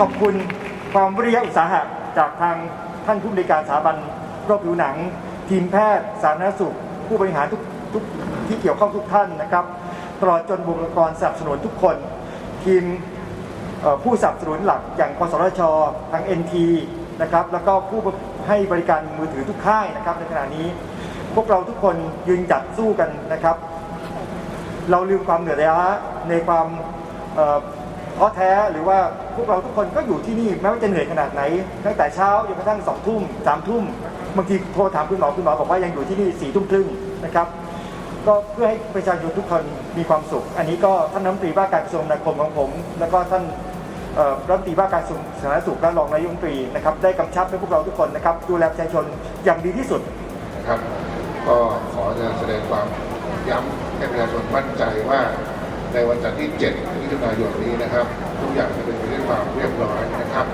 ขอบคุณความวิริยะอุตสาหะจากทางท่านผู้บริการสถาบันโรคผิวหนัง ทีมแพทย์สาธารณสุข ผู้บริหารทุกทุกที่เกี่ยวข้องทุกท่านนะครับตลอดจนบุคลากรสนับสนุนทุกคน ทีมผู้สนับสนุนหลักอย่างกสทชทาง NT นะครับแล้วก็ผู้ให้บริการมือถือทุกค่ายนะครับในขณะนี้ พวกเราทุกคนยืนจัดสู้กันนะครับ เราลืมความเหนื่อยล้าในความ ท้อแท้หรือว่าพวกเราทุกคนก็อยู่ที่นี่แม้ว่าจะเหนื่อยขนาดไหน ตั้งแต่เช้าจนกระทั่งสองทุ่มสามทุ่มบางทีโทรถามคุณหมอคุณหมอบอกว่ายังอยู่ที่นี่สี่ทุ่มครึ่งนะครับก็เพื่อให้ประชาชนทุกคนมีความสุข อันนี้ก็ท่านรัฐมนตรีว่าการกระทรวงคมนาคมของผม แล้วก็ท่านรัฐมนตรีว่าการกระทรวงสาธารณสุขและรองนายกรัฐมนตรีนะครับได้กำชับให้พวกเราทุกคนนะครับดูแลประชาชนอย่างดีที่สุดนะครับ ก็ขอจะแสดงความย้ำให้ประชาชนมั่นใจว่า ในวันจันทร์ที่ 7 มิถุนายนนี้นะครับทุกอย่างจะเป็นไปด้วยความเรียบร้อยนะครับ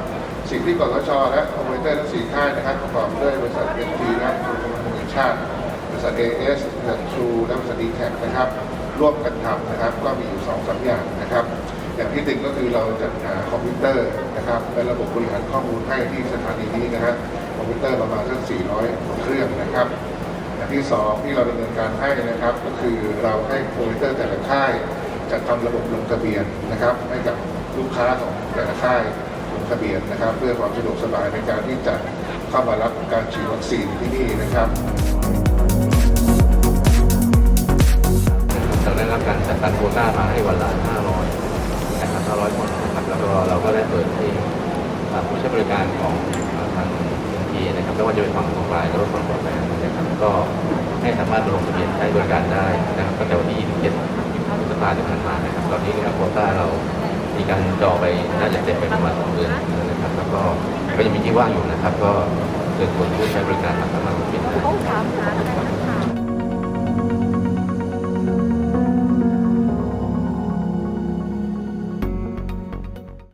สิ่งที่กสชและคอมมิวเตอร์ทั้งสี่ค่ายนะครับประกอบด้วยบริษัทเอ็นทีและกรมการเงินชาติบริษัทเอเอสบริษัททรูและบริษัทดีแท็กนะครับร่วมกันทำนะครับ ก็มีอยู่สองสามอย่างนะครับ อย่างที่หนึ่งก็คือเราจัดหาคอมพิวเตอร์นะครับและระบบบริหารข้อมูลให้ที่สถานีนี้นะครับคอมพิวเตอร์ประมาณสัก 400 เครื่องนะครับอย่างที่สองที่เราดำเนินการให้นะครับ ก็คือเราให้คอมพิวเตอร์แต่ละค่าย จัดทำระบบลงทะเบียนนะครับ ให้กับลูกค้าของแต่ละค่ายลงทะเบียนนะครับ เพื่อความสะดวกสบายในการที่จะเข้ามารับการฉีดวัคซีนที่นี่นะครับเราได้รับการจัดการโควต้ามาให้วันละ500นะครับ500 คนนะครับแล้วก็เราก็ได้เปิดให้อ่ผู้ใช้บริการของทางทีนะครับไม่ว่าจะเป็นฝั่งของฝ่ายและรถฝั่งปลอดภัยนะครับก็ให้สามารถลงทะเบียนใช้บริการได้นะครับตั้งแต่วันที่27 พฤษภาคมที่ผ่านมานะครับตอนนี้นะครับโควต้าเรามีการจองไปน่าจะเต็มไปประมาณสองเดือนนะครับแล้วก็ก็ยังมีที่ว่างอยู่นะครับ ก็เชิญคนผู้ใช้บริการมาสามารถลงทะเบียนได้